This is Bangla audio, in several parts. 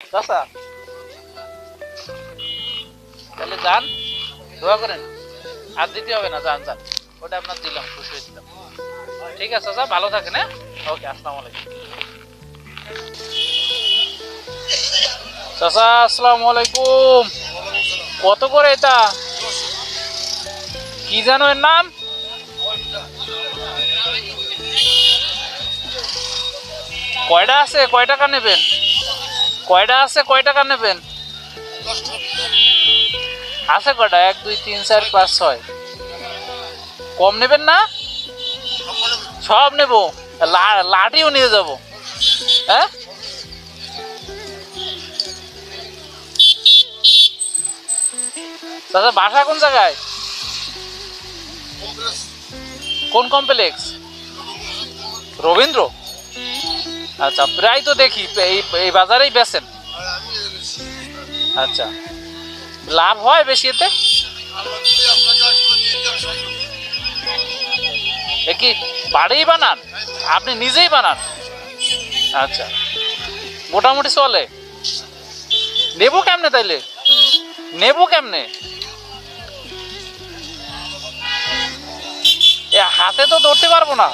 চাচা তাহলে যান, দোয়া করেন। আর দিতে হবে না, যান যান। ওটা আপনার দিলাম, খুশি হয়ে দিলাম ঠিক আছে চাচা ভালো থাকেন হ্যাঁ? ওকে, আসসালামু আলাইকুম। চাচা, আসসালামু আলাইকুম। কত করে এটা? কি জানো এর নাম? কয়টা আছে? কয় টাকা নেবেন? কয়টা আছে? কয় টাকা নেবেন? আছে কয়টা? এক, দুই, তিন, চার, পাঁচ, ছয়। কম নেবেন না? সব নেব। লাঠিও নিয়ে যাব। হ্যাঁ? দাদা, বাসা কোন জায়গায়? কোন কমপ্লেক্স? রবীন্দ্র। আচ্ছা প্রায় তো দেখি, এই এই বাজারেই বেচেন। আচ্ছা। লাভ হয় বেশি এতে? কি, বাড়িই বানান? আপনি নিজেই বানান? আচ্ছা। মোটামুটি চলে। নেব কেমনে তাইলে? নেব কেমনে? এ হাতে তো ধরতে পারব না।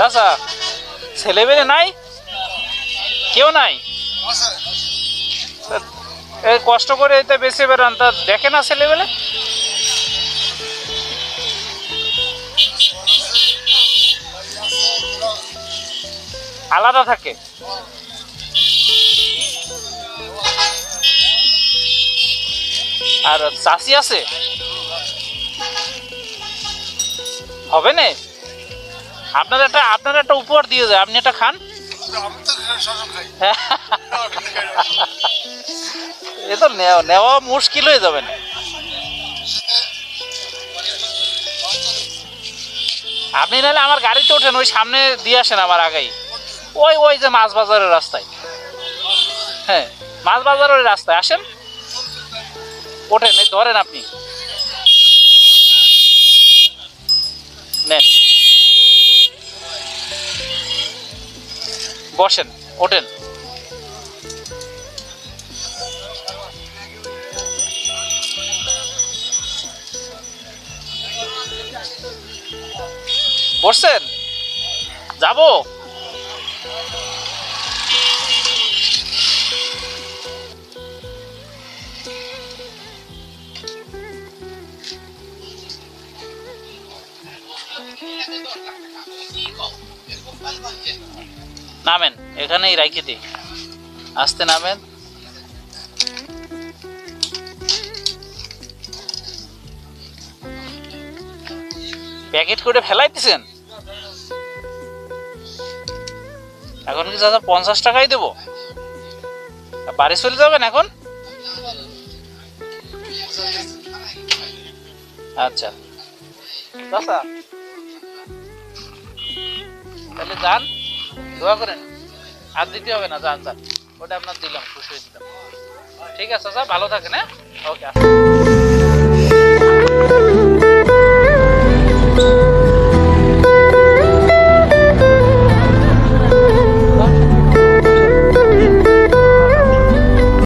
চাচা, ছেলেবেলে নাই? কেউ নাই? কষ্ট করে এতে বেশি বেড়ান। তা দেখে না ছেলেবেলে? আলাদা থাকে। আর চাষি আছে? হবে না? আপনার একটা আপনার একটা উপহার দিয়ে যায় আপনি একটা খান। এ তো নেওয়া মুশকিল হয়ে যাবে না। আপনি নাহলে আমার গাড়িতে ওঠেন, ওই সামনে দিয়ে আসেন আমার আগেই। ওই ওই যে মাছ বাজারের রাস্তায়। হ্যাঁ মাছ বাজারের রাস্তায় আসেন। ওঠেন, এই ধরেন আপনি। নেন। বসেন ওঠেন। বসছেন? যাব। নামেন, এখানেই রাখি দিই। আসতে নামেন। প্যাকেট করে ফেলাইতেছেন? এখন কি দাদা পঞ্চাশ টাকাই দেবো? বাড়ি চলে যাবেন এখন? আচ্ছা। দাদা, তাহলে যান। দোয়া করেন। আর দিতে হবে না, যান যান। ওটা আপনার দিলাম, খুশি দিলাম। ঠিক আছে, স্যার, ভালো থাকেন হ্যাঁ? ওকে